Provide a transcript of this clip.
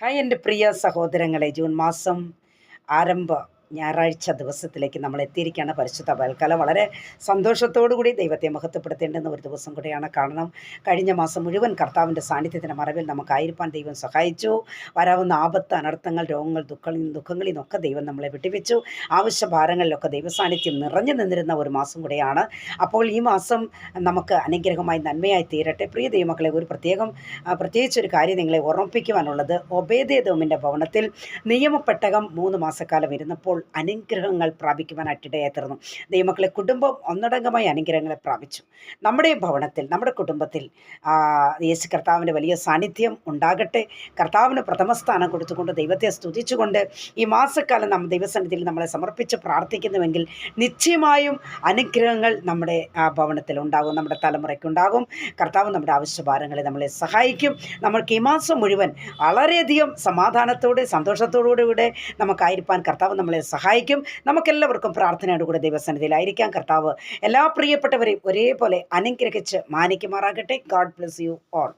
Hi എന്റെ പ്രിയ സഹോദരങ്ങളെ June മാസം ആരംഭ. ഞായറാഴ്ച ദിവസത്തിലേക്ക് നമ്മൾ എത്തിയിരിക്കുകയാണ് പരിശുദ്ധ പൽക്കാലം വളരെ കൂടി ദൈവത്തെ മഹത്വപ്പെടുത്തേണ്ടുന്ന ഒരു ദിവസം കൂടിയാണ് കാരണം കഴിഞ്ഞ മാസം മുഴുവൻ കർത്താവിന്റെ സാന്നിധ്യത്തിന്റെ മറവിൽ നമുക്കായിരിക്കാൻ ദൈവം സഹായിച്ചു. വരാവുന്ന ആപത്ത് അനർത്ഥങ്ങൾ രോഗങ്ങൾ ദുഃഖങ്ങളിൽ ദുഃഖങ്ങളിൽ നിന്നൊക്കെ ദൈവം നമ്മളെ വിട്ടുവെച്ചു. ആവശ്യ ഭാരങ്ങളിലൊക്കെ ദൈവസാന്നിധ്യം നിറഞ്ഞു നിന്നിരുന്ന ഒരു മാസം കൂടെയാണ്. അപ്പോൾ ഈ മാസം നമുക്ക് അനുഗ്രഹമായി നന്മയായി തീരട്ടെ. പ്രിയ ദൈവമക്കളെ ഒരു പ്രത്യേകം പ്രത്യേകിച്ചൊരു കാര്യം നിങ്ങളെ ഓർമ്മിപ്പിക്കുവാനുള്ളത്. ഒബേദേദോമിന്റെ ഭവനത്തിൽ നിയമപ്പെട്ടകം മൂന്ന് മാസക്കാലം ഇരുന്നപ്പോൾ അനുഗ്രഹങ്ങൾ പ്രാപിക്കുവാനായിട്ട് തീർന്നു. ദൈവമക്കളെ കുടുംബം ഒന്നടങ്കമായി അനുഗ്രഹങ്ങളെ പ്രാപിച്ചു. നമ്മുടെ ഭവനത്തിൽ നമ്മുടെ കുടുംബത്തിൽ യേശു കർത്താവിന്റെ വലിയ സാന്നിധ്യം ഉണ്ടാകട്ടെ. കർത്താവിന് പ്രഥമ സ്ഥാനം കൊടുത്തുകൊണ്ട് ദൈവത്തെ സ്തുതിച്ചുകൊണ്ട് ഈ മാസക്കാലം നമ്മൾ ദൈവസന്നിധിയിൽ നമ്മളെ സമർപ്പിച്ച് പ്രാർത്ഥിക്കുന്നുവെങ്കിൽ നിശ്ചയമായും അനുഗ്രഹങ്ങൾ നമ്മുടെ ഭവനത്തിൽ ഉണ്ടാകും നമ്മുടെ തലമുറയ്ക്കുണ്ടാകും കർത്താവ് നമ്മുടെ ആവശ്യഭാരങ്ങളെ നമ്മളെ സഹായിക്കും. നമ്മൾക്ക് ഈ മാസം മുഴുവൻ വളരെയധികം സമാധാനത്തോടെ സന്തോഷത്തോടുകൂടെ കൂടെ നമുക്കായിരിക്കാൻ കർത്താവ് നമ്മളെ സഹായിക്കും. നമുക്കെല്ലാവർക്കും പ്രാർത്ഥനയോട് കൂടെ ദൈവസന്നിധിയിലായിരിക്കാം. കർത്താവ് എല്ലാ പ്രിയപ്പെട്ടവരെയും ഒരേപോലെ അനുഗ്രഹിച്ച് മാനിക്കുമാറാകട്ടെ. God bless you all